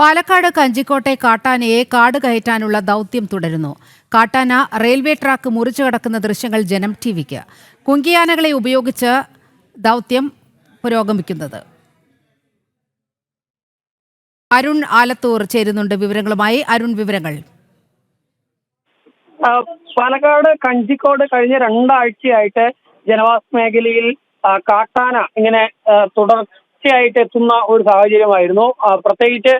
പാലക്കാട് കഞ്ചിക്കോട്ടെ കാട്ടാനയെ കാട് കയറ്റാനുള്ള ദൗത്യം തുടരുന്നു. കാട്ടാന റെയിൽവേ ട്രാക്ക് മുറിച്ചു കടക്കുന്ന ദൃശ്യങ്ങൾ ജനം ടിവിക്ക്. കുങ്കിയാനകളെ ഉപയോഗിച്ച് ദൗത്യം പുരോഗമിക്കുന്നത്. അരുൺ ആലത്തൂർ ചേരുന്നുണ്ട് വിവരങ്ങളുമായി. അരുൺ വിവരങ്ങൾ. പാലക്കാട് കഞ്ചിക്കോട് കഴിഞ്ഞ രണ്ടാഴ്ചയായിട്ട് ജനവാസ മേഖലയിൽ കാട്ടാന ഇങ്ങനെ തുടർച്ചയായിട്ട് എത്തുന്ന ഒരു സാഹചര്യമായിരുന്നു. പ്രത്യേകിച്ച്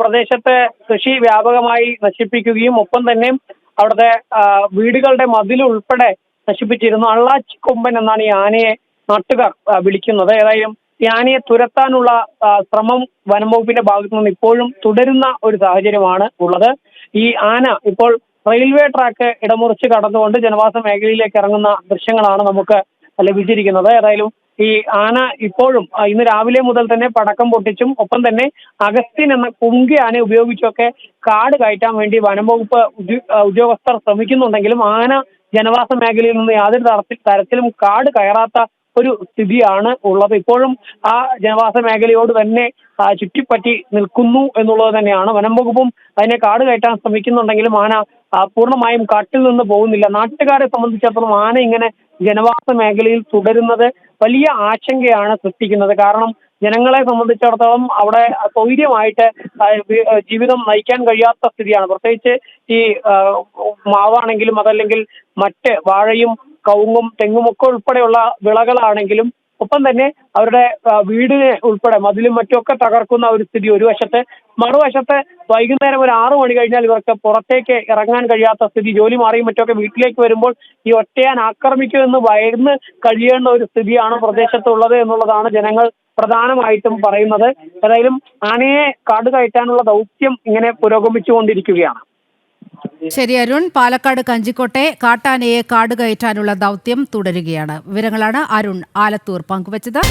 പ്രദേശത്തെ കൃഷി വ്യാപകമായി നശിപ്പിക്കുകയും ഒപ്പം തന്നെ അവിടുത്തെ വീടുകളുടെ മതിൽ ഉൾപ്പെടെ നശിപ്പിച്ചിരുന്നു. അള്ളാച്ചി കൊമ്പൻ എന്നാണ് ഈ ആനയെ നാട്ടുകാർ വിളിക്കുന്നത്. ഏതായാലും ഈ ആനയെ തുരത്താനുള്ള ശ്രമം വനംവകുപ്പിന്റെ ഭാഗത്തു നിന്ന് ഇപ്പോഴും തുടരുന്ന ഒരു സാഹചര്യമാണ് ഉള്ളത്. ഈ ആന ഇപ്പോൾ റെയിൽവേ ട്രാക്ക് ഇടമുറിച്ച് കടന്നുകൊണ്ട് ജനവാസ മേഖലയിലേക്ക് ഇറങ്ങുന്ന ദൃശ്യങ്ങളാണ് നമുക്ക് ലഭിച്ചിരിക്കുന്നത്. ഏതായാലും ഈ ആന ഇപ്പോഴും ഇന്ന് രാവിലെ മുതൽ തന്നെ പടക്കം പൊട്ടിച്ചും ഒപ്പം തന്നെ അഗസ്റ്റിൻ എന്ന കുങ്കി ആന ഉപയോഗിച്ചൊക്കെ കാട് കയറ്റാൻ വേണ്ടി വനം വകുപ്പ് ഉദ്യോഗസ്ഥർ ശ്രമിക്കുന്നുണ്ടെങ്കിലും ആന ജനവാസ മേഖലയിൽ നിന്ന് യാതൊരു തരത്തിൽ തരത്തിലും കാട് കയറാത്ത ഒരു സ്ഥിതിയാണ് ഉള്ളത്. ഇപ്പോഴും ആ ജനവാസ മേഖലയോട് തന്നെ ചുറ്റിപ്പറ്റി നിൽക്കുന്നു എന്നുള്ളത് തന്നെയാണ്. വനം വകുപ്പും അതിനെ കാട് കയറ്റാൻ ശ്രമിക്കുന്നുണ്ടെങ്കിലും ആന പൂർണമായും കാട്ടിൽ നിന്ന് പോകുന്നില്ല. നാട്ടുകാരെ സംബന്ധിച്ചിടത്തോളം ആന ഇങ്ങനെ ജനവാസ മേഖലയിൽ തുടരുന്നത് വലിയ ആശങ്കയാണ് സൃഷ്ടിക്കുന്നത്. കാരണം ജനങ്ങളെ സംബന്ധിച്ചിടത്തോളം അവിടെ സൗകര്യമായിട്ട് ജീവിതം നയിക്കാൻ കഴിയാത്ത സ്ഥിതിയാണ്. പ്രത്യേകിച്ച് ഈ മാവാണെങ്കിലും അതല്ലെങ്കിൽ മറ്റ് വാഴയും കവുങ്ങും തെങ്ങുമൊക്കെ ഉൾപ്പെടെയുള്ള വിളകളാണെങ്കിലും ഒപ്പം തന്നെ അവരുടെ വീടിനെ ഉൾപ്പെടെ മതിലും മറ്റുമൊക്കെ തകർക്കുന്ന ഒരു സ്ഥിതി ഒരു വശത്ത്. മറുവശത്ത് വൈകുന്നേരം ഒരു ആറു മണി കഴിഞ്ഞാൽ ഇവർക്ക് പുറത്തേക്ക് ഇറങ്ങാൻ കഴിയാത്ത സ്ഥിതി ജോലി മാറിയും മറ്റുമൊക്കെ വീട്ടിലേക്ക് വരുമ്പോൾ ഈ ഒറ്റയാൻ ആക്രമിക്കുമെന്ന് ഭയന്ന് കഴിയേണ്ട ഒരു സ്ഥിതിയാണ് പ്രദേശത്തുള്ളത് എന്നുള്ളതാണ് ജനങ്ങൾ പ്രധാനമായിട്ടും പറയുന്നത്. ഏതായാലും ആനയെ കാട് കയറ്റാനുള്ള ദൗത്യം ഇങ്ങനെ പുരോഗമിച്ചുകൊണ്ടിരിക്കുകയാണ്. ശരി അരുൺ. പാലക്കാട് കഞ്ചിക്കോട്ടെ കാട്ടാനയെ കാട് കയറ്റാനുള്ള ദൗത്യം തുടരുകയാണ്. വിവരങ്ങളാണ് അരുൺ ആലത്തൂർ പങ്കുവച്ചത്.